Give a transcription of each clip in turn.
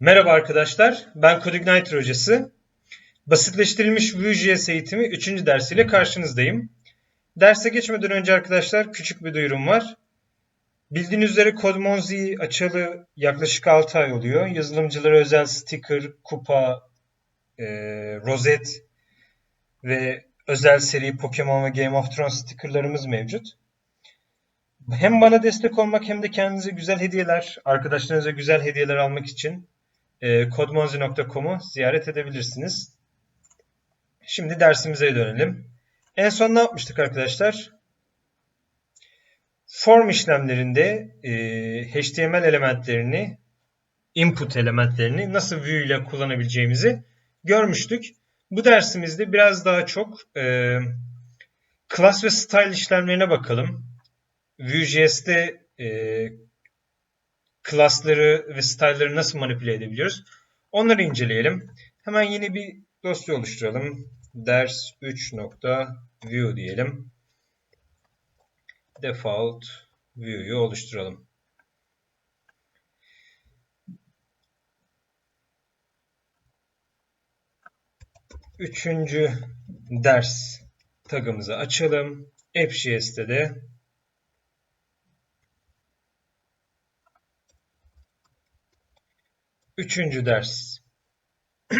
Merhaba arkadaşlar, ben CodeIgniter hocası. Basitleştirilmiş Vue.js eğitimi 3. dersiyle karşınızdayım. Derse geçmeden önce arkadaşlar küçük bir duyurum var. Bildiğiniz üzere CodeMonzi açalı yaklaşık 6 ay oluyor. Yazılımcılara özel sticker, kupa, e, rozet ve özel seri Pokemon ve Game of Thrones stickerlarımız mevcut. Hem bana destek olmak hem de kendinize güzel hediyeler, arkadaşlarınıza güzel hediyeler almak için e, kodmonzi.com'u ziyaret edebilirsiniz. Şimdi dersimize dönelim. En son ne yapmıştık arkadaşlar? Form işlemlerinde e, HTML elementlerini, input elementlerini nasıl Vue ile kullanabileceğimizi görmüştük. Bu dersimizde biraz daha çok e, class ve style işlemlerine bakalım. Vue.js'te e, class'ları ve style'ları nasıl manipüle edebiliyoruz? Onları inceleyelim. Hemen yeni bir dosya oluşturalım. Ders 3.view diyelim. Default view'yu oluşturalım. Üçüncü ders tagımızı açalım. App.js'te de üçüncü ders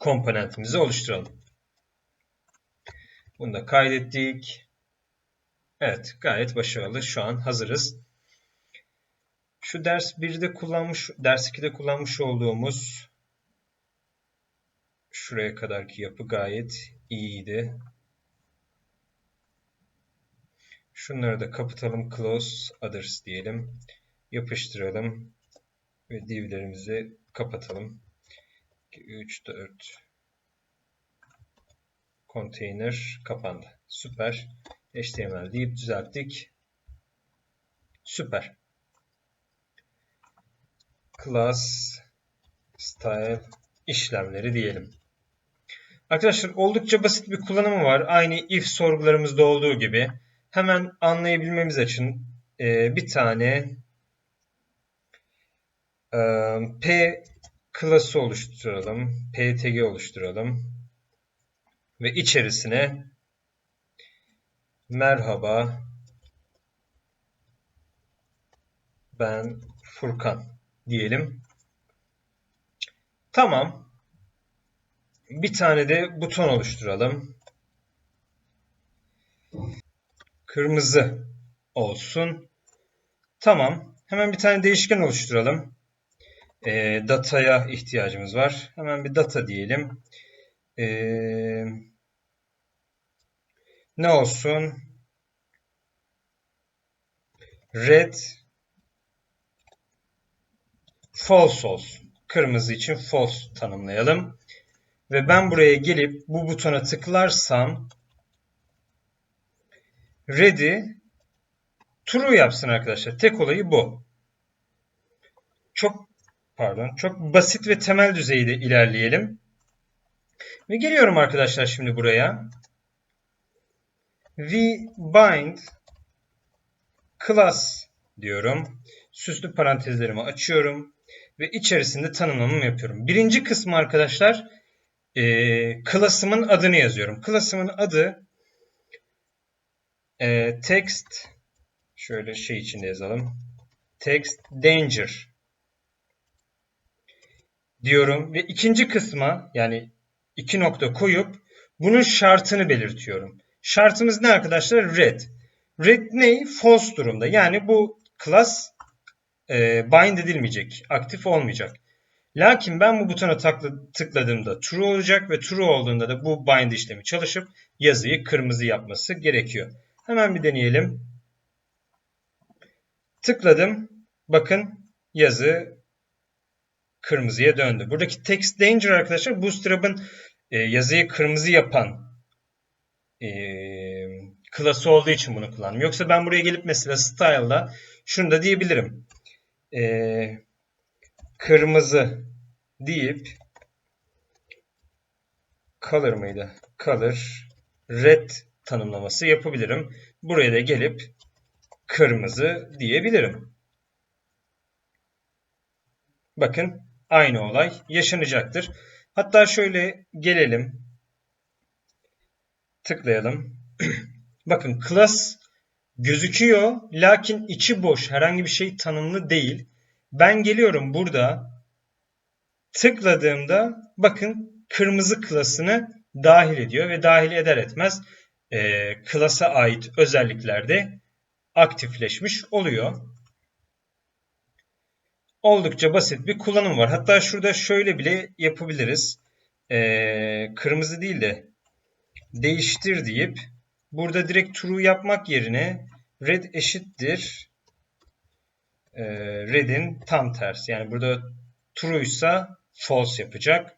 komponentimizi oluşturalım. Bunu da kaydettik. Evet, gayet başarılı. Şu an hazırız. Şu ders 1'de kullanmış, ders 2'de kullanmış olduğumuz şuraya kadarki yapı gayet iyiydi. Şunları da kapatalım. Close others diyelim. Yapıştıralım ve divlerimizi kapatalım. 3, 4 container kapandı. Süper. HTML deyip düzelttik. Süper. Class style işlemleri diyelim. Arkadaşlar oldukça basit bir kullanımı var. Aynı if sorgularımızda olduğu gibi. Hemen anlayabilmemiz için e, bir tane P klası oluşturalım. PTG oluşturalım. Ve içerisine merhaba ben Furkan diyelim. Tamam. Bir tane de buton oluşturalım. Kırmızı olsun. Tamam. Hemen bir tane değişken oluşturalım e, dataya ihtiyacımız var. Hemen bir data diyelim. E, ne olsun? Red false olsun. Kırmızı için false tanımlayalım. Ve ben buraya gelip bu butona tıklarsam red'i true yapsın arkadaşlar. Tek olayı bu. Çok pardon çok basit ve temel düzeyde ilerleyelim. Ve geliyorum arkadaşlar şimdi buraya. vbind class diyorum. Süslü parantezlerimi açıyorum. Ve içerisinde tanımlamamı yapıyorum. Birinci kısmı arkadaşlar e, class'ımın adını yazıyorum. Class'ımın adı e, text şöyle şey içinde yazalım. Text danger diyorum ve ikinci kısma yani iki nokta koyup bunun şartını belirtiyorum. Şartımız ne arkadaşlar? Red. Red ne? False durumda. Yani bu class e, bind edilmeyecek. Aktif olmayacak. Lakin ben bu butona tıkladığımda true olacak ve true olduğunda da bu bind işlemi çalışıp yazıyı kırmızı yapması gerekiyor. Hemen bir deneyelim. Tıkladım. Bakın yazı kırmızıya döndü. Buradaki text danger arkadaşlar Bootstrap'ın e, yazıyı kırmızı yapan e, klası olduğu için bunu kullandım. Yoksa ben buraya gelip mesela style'da şunu da diyebilirim. E, kırmızı deyip color mıydı? Color red tanımlaması yapabilirim. Buraya da gelip kırmızı diyebilirim. bakın aynı olay yaşanacaktır. Hatta şöyle gelelim. Tıklayalım. bakın class gözüküyor lakin içi boş. Herhangi bir şey tanımlı değil. Ben geliyorum burada tıkladığımda bakın kırmızı klasını dahil ediyor ve dahil eder etmez e, klasa ait özelliklerde aktifleşmiş oluyor. Oldukça basit bir kullanım var. Hatta şurada şöyle bile yapabiliriz. E, kırmızı değil de değiştir deyip burada direkt true yapmak yerine red eşittir e, red'in tam tersi. Yani burada true ise false yapacak.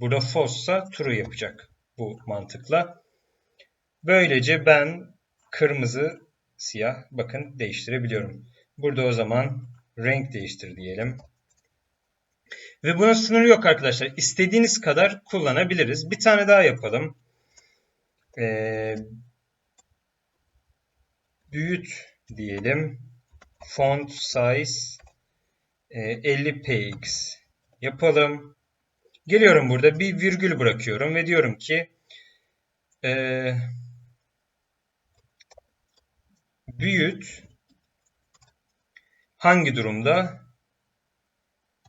Burada false ise true yapacak bu mantıkla. Böylece ben kırmızı, siyah bakın değiştirebiliyorum. Burada o zaman renk değiştir diyelim. Ve buna sınır yok arkadaşlar. İstediğiniz kadar kullanabiliriz. Bir tane daha yapalım. Ee, büyüt diyelim. Font size e, 50 px yapalım. Geliyorum burada bir virgül bırakıyorum ve diyorum ki e, büyüt hangi durumda?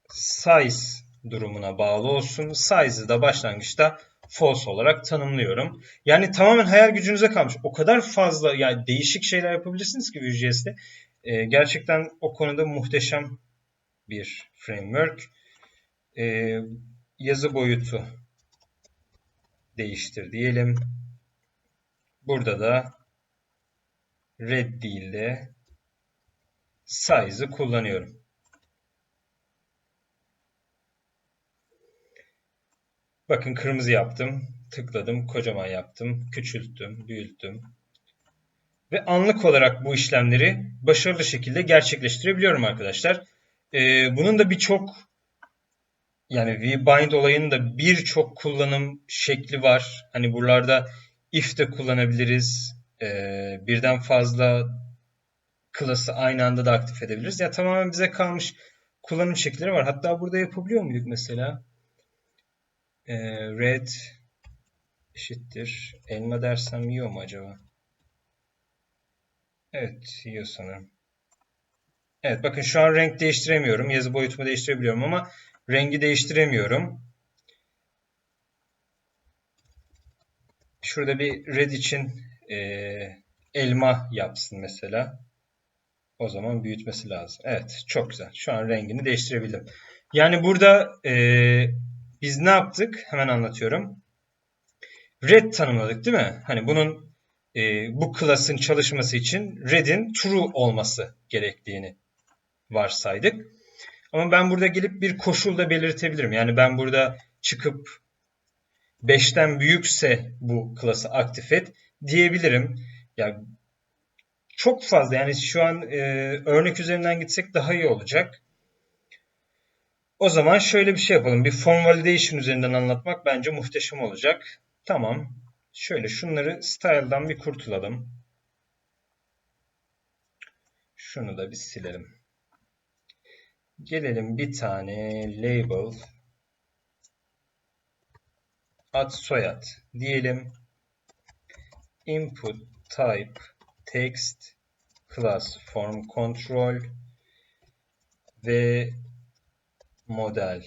Size durumuna bağlı olsun. Size'ı da başlangıçta false olarak tanımlıyorum. Yani tamamen hayal gücünüze kalmış. O kadar fazla yani değişik şeyler yapabilirsiniz ki Vue.js'te. Ee, gerçekten o konuda muhteşem bir framework. Ee, yazı boyutu değiştir diyelim. Burada da red değil de size'ı kullanıyorum. Bakın kırmızı yaptım. Tıkladım. Kocaman yaptım. Küçülttüm. Büyüttüm. Ve anlık olarak bu işlemleri başarılı şekilde gerçekleştirebiliyorum arkadaşlar. Ee, bunun da birçok yani VBind olayının da birçok kullanım şekli var. Hani buralarda if de kullanabiliriz. Ee, birden fazla klası aynı anda da aktif edebiliriz. Ya tamamen bize kalmış kullanım şekilleri var. Hatta burada yapabiliyor muyduk mesela? Ee, red eşittir. Elma dersem yiyor mu acaba? Evet yiyor sanırım. Evet bakın şu an renk değiştiremiyorum. Yazı boyutumu değiştirebiliyorum ama rengi değiştiremiyorum. Şurada bir red için e, elma yapsın mesela. O zaman büyütmesi lazım. Evet çok güzel. Şu an rengini değiştirebildim. Yani burada e, biz ne yaptık? Hemen anlatıyorum. Red tanımladık değil mi? Hani bunun e, bu klasın çalışması için red'in true olması gerektiğini varsaydık. Ama ben burada gelip bir koşul da belirtebilirim. Yani ben burada çıkıp 5'ten büyükse bu klası aktif et diyebilirim. Yani çok fazla yani şu an e, örnek üzerinden gitsek daha iyi olacak. O zaman şöyle bir şey yapalım. Bir form validation üzerinden anlatmak bence muhteşem olacak. Tamam. Şöyle şunları style'dan bir kurtulalım. Şunu da bir silelim. Gelelim bir tane label ad soyad diyelim. Input type text class form control ve model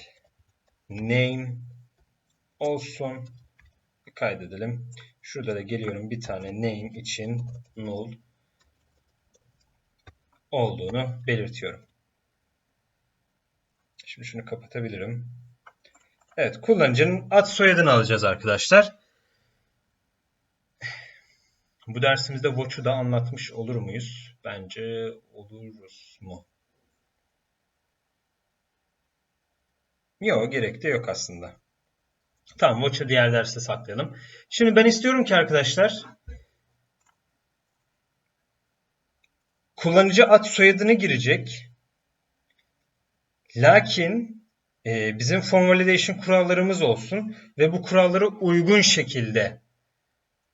name olsun. Kaydedelim. Şurada da geliyorum bir tane name için null olduğunu belirtiyorum. Şimdi şunu kapatabilirim. Evet kullanıcının ad soyadını alacağız arkadaşlar. Bu dersimizde Watch'u da anlatmış olur muyuz? Bence oluruz mu? Yok gerek de yok aslında. Tamam Watch'u diğer derste saklayalım. Şimdi ben istiyorum ki arkadaşlar kullanıcı ad soyadını girecek. Lakin e, bizim form validation kurallarımız olsun ve bu kurallara uygun şekilde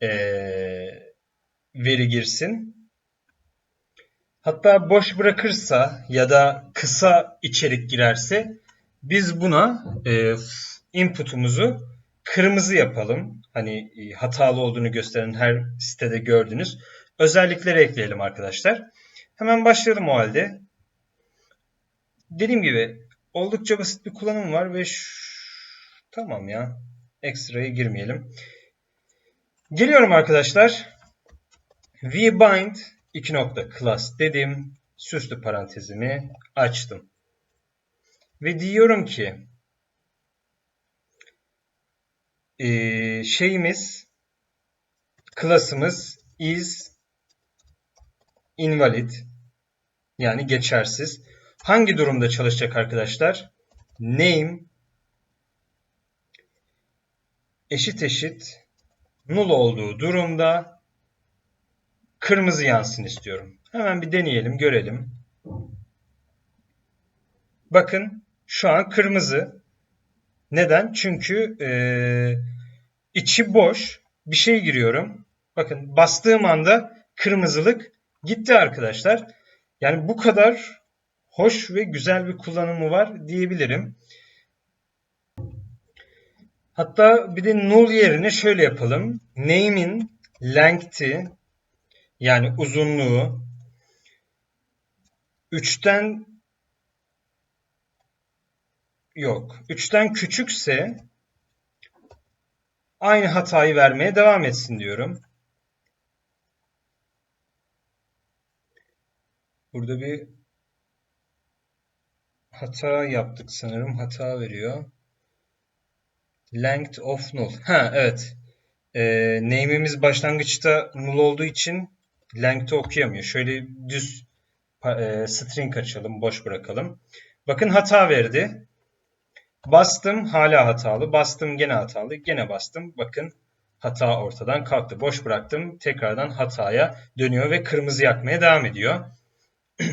e, veri girsin. Hatta boş bırakırsa ya da kısa içerik girerse Biz buna e, input'umuzu kırmızı yapalım. Hani e, hatalı olduğunu gösteren her sitede gördünüz. Özellikleri ekleyelim arkadaşlar. Hemen başlayalım o halde. Dediğim gibi oldukça basit bir kullanım var ve tamam ya ekstraya girmeyelim. Geliyorum arkadaşlar. Vbind 2 nokta class dedim. Süslü parantezimi açtım. Ve diyorum ki e, şeyimiz klasımız is invalid yani geçersiz. Hangi durumda çalışacak arkadaşlar? Name eşit eşit null olduğu durumda kırmızı yansın istiyorum. Hemen bir deneyelim, görelim. Bakın şu an kırmızı. Neden? Çünkü e, içi boş. Bir şey giriyorum. Bakın bastığım anda kırmızılık gitti arkadaşlar. Yani bu kadar hoş ve güzel bir kullanımı var diyebilirim. Hatta bir de null yerine şöyle yapalım. Name'in length'i yani uzunluğu 3'ten yok. 3'ten küçükse aynı hatayı vermeye devam etsin diyorum. Burada bir hata yaptık sanırım. Hata veriyor. Length of null. Ha evet. Ee, name'imiz başlangıçta null olduğu için length'i okuyamıyor. Şöyle düz e, string açalım. Boş bırakalım. Bakın hata verdi. Bastım hala hatalı. Bastım gene hatalı. Gene bastım. Bakın hata ortadan kalktı. Boş bıraktım. Tekrardan hataya dönüyor ve kırmızı yakmaya devam ediyor.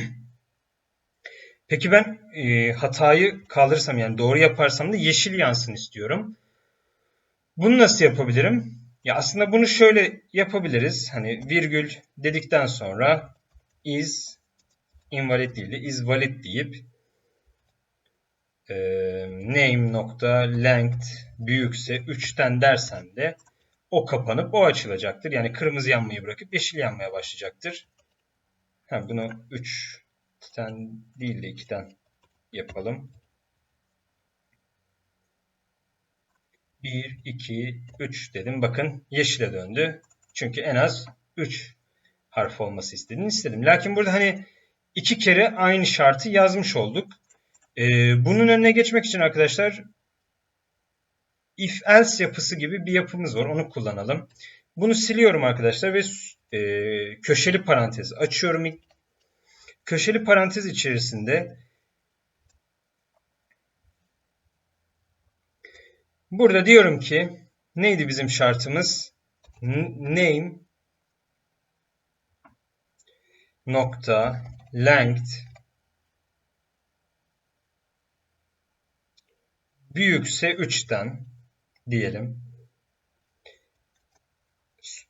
Peki ben e, hatayı kaldırırsam yani doğru yaparsam da yeşil yansın istiyorum. Bunu nasıl yapabilirim? Ya aslında bunu şöyle yapabiliriz. Hani virgül dedikten sonra is invalid değil de is valid deyip e, name nokta length büyükse 3'ten dersen de o kapanıp o açılacaktır. Yani kırmızı yanmayı bırakıp yeşil yanmaya başlayacaktır. Ha, bunu 3'ten değil de 2'den yapalım. 1, 2, 3 dedim. Bakın yeşile döndü. Çünkü en az 3 harf olması istediğini istedim. Lakin burada hani iki kere aynı şartı yazmış olduk. Ee, bunun önüne geçmek için arkadaşlar if else yapısı gibi bir yapımız var. Onu kullanalım. Bunu siliyorum arkadaşlar ve e, köşeli parantez açıyorum. Köşeli parantez içerisinde Burada diyorum ki neydi bizim şartımız? Name nokta length büyükse 3'ten diyelim.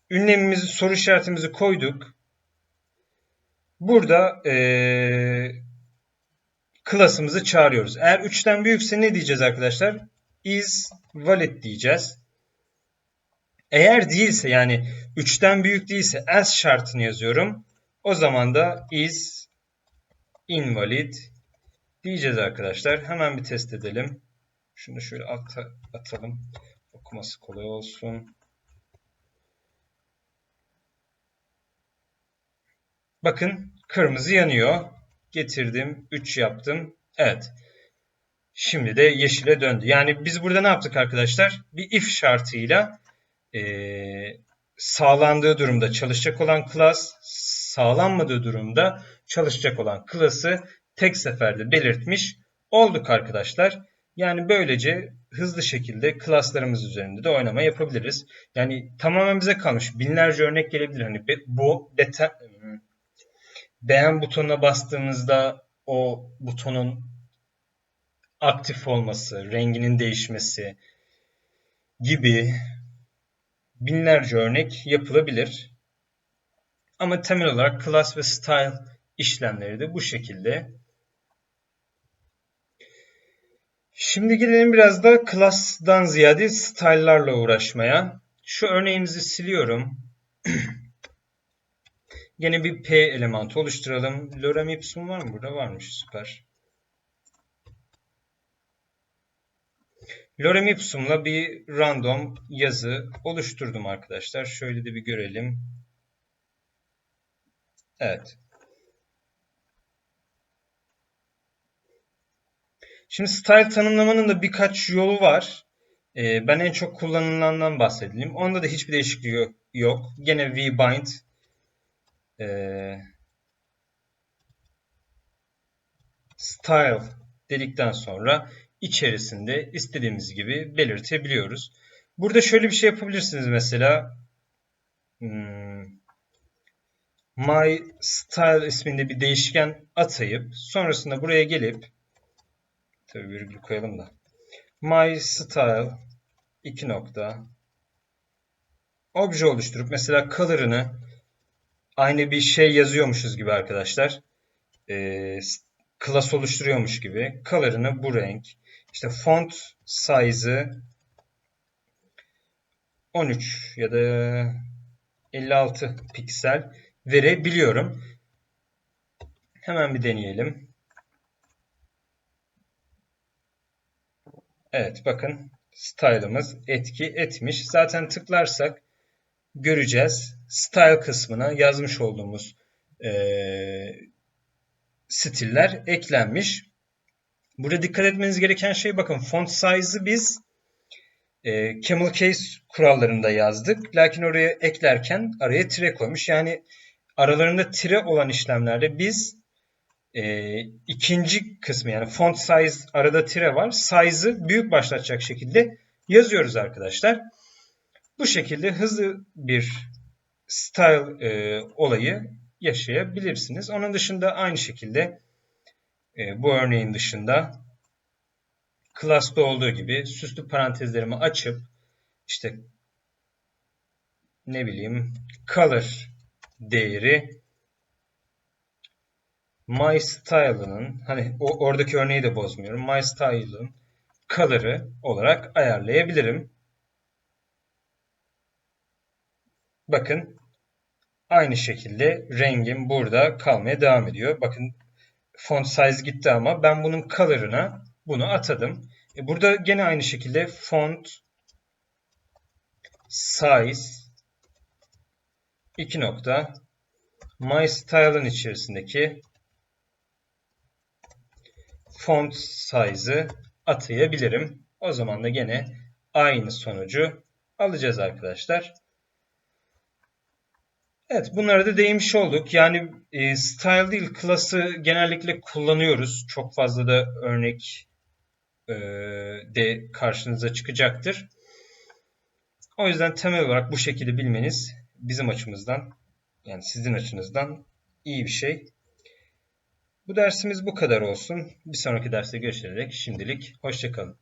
Ünlemimizi, soru işaretimizi koyduk. Burada ee, klasımızı çağırıyoruz. Eğer 3'ten büyükse ne diyeceğiz arkadaşlar? is valid diyeceğiz. Eğer değilse yani 3'ten büyük değilse else şartını yazıyorum. O zaman da is invalid diyeceğiz arkadaşlar. Hemen bir test edelim. Şunu şöyle at atalım. Okuması kolay olsun. Bakın kırmızı yanıyor. Getirdim. 3 yaptım. Evet. Şimdi de yeşile döndü. Yani biz burada ne yaptık arkadaşlar? Bir if şartıyla e, sağlandığı durumda çalışacak olan class, sağlanmadığı durumda çalışacak olan class'ı tek seferde belirtmiş olduk arkadaşlar. Yani böylece hızlı şekilde klaslarımız üzerinde de oynama yapabiliriz. Yani tamamen bize kalmış. Binlerce örnek gelebilir. Hani bu beta, beğen butonuna bastığımızda o butonun aktif olması, renginin değişmesi gibi binlerce örnek yapılabilir. Ama temel olarak class ve style işlemleri de bu şekilde. Şimdi gelelim biraz da class'dan ziyade style'larla uğraşmaya. Şu örneğimizi siliyorum. Gene bir P elementi oluşturalım. Lorem ipsum var mı burada? Varmış. Süper. Lorem ipsum'la bir random yazı oluşturdum arkadaşlar. Şöyle de bir görelim. Evet. Şimdi style tanımlamanın da birkaç yolu var. Ee, ben en çok kullanılandan bahsedeyim. Onda da hiçbir değişiklik yok. Gene vbind ee, style dedikten sonra içerisinde istediğimiz gibi belirtebiliyoruz. Burada şöyle bir şey yapabilirsiniz mesela. Hmm, my style isminde bir değişken atayıp sonrasında buraya gelip tabi virgül koyalım da my style 2 nokta obje oluşturup mesela color'ını aynı bir şey yazıyormuşuz gibi arkadaşlar. Ee, class oluşturuyormuş gibi. Color'ını bu renk. İşte font size'ı 13 ya da 56 piksel verebiliyorum. Hemen bir deneyelim. Evet bakın style'ımız etki etmiş. Zaten tıklarsak göreceğiz. Style kısmına yazmış olduğumuz e, stiller eklenmiş. Burada dikkat etmeniz gereken şey bakın font size'ı biz e, camel case kurallarında yazdık. Lakin oraya eklerken araya tire koymuş. Yani aralarında tire olan işlemlerde biz e, ikinci kısmı yani font size arada tire var. Size'ı büyük başlatacak şekilde yazıyoruz arkadaşlar. Bu şekilde hızlı bir style e, olayı yaşayabilirsiniz. Onun dışında aynı şekilde e, bu örneğin dışında class'ta olduğu gibi süslü parantezlerimi açıp işte ne bileyim color değeri my style'ının hani o, oradaki örneği de bozmuyorum. My style'ın color'ı olarak ayarlayabilirim. Bakın aynı şekilde rengim burada kalmaya devam ediyor. Bakın font size gitti ama ben bunun color'ına bunu atadım. E burada gene aynı şekilde font size 2 nokta my style'ın içerisindeki font size'ı atayabilirim. O zaman da gene aynı sonucu alacağız arkadaşlar. Evet bunlara da değinmiş olduk. Yani e, style değil class'ı genellikle kullanıyoruz. Çok fazla da örnek e, de karşınıza çıkacaktır. O yüzden temel olarak bu şekilde bilmeniz bizim açımızdan yani sizin açınızdan iyi bir şey. Bu dersimiz bu kadar olsun. Bir sonraki derste görüşerek şimdilik hoşçakalın.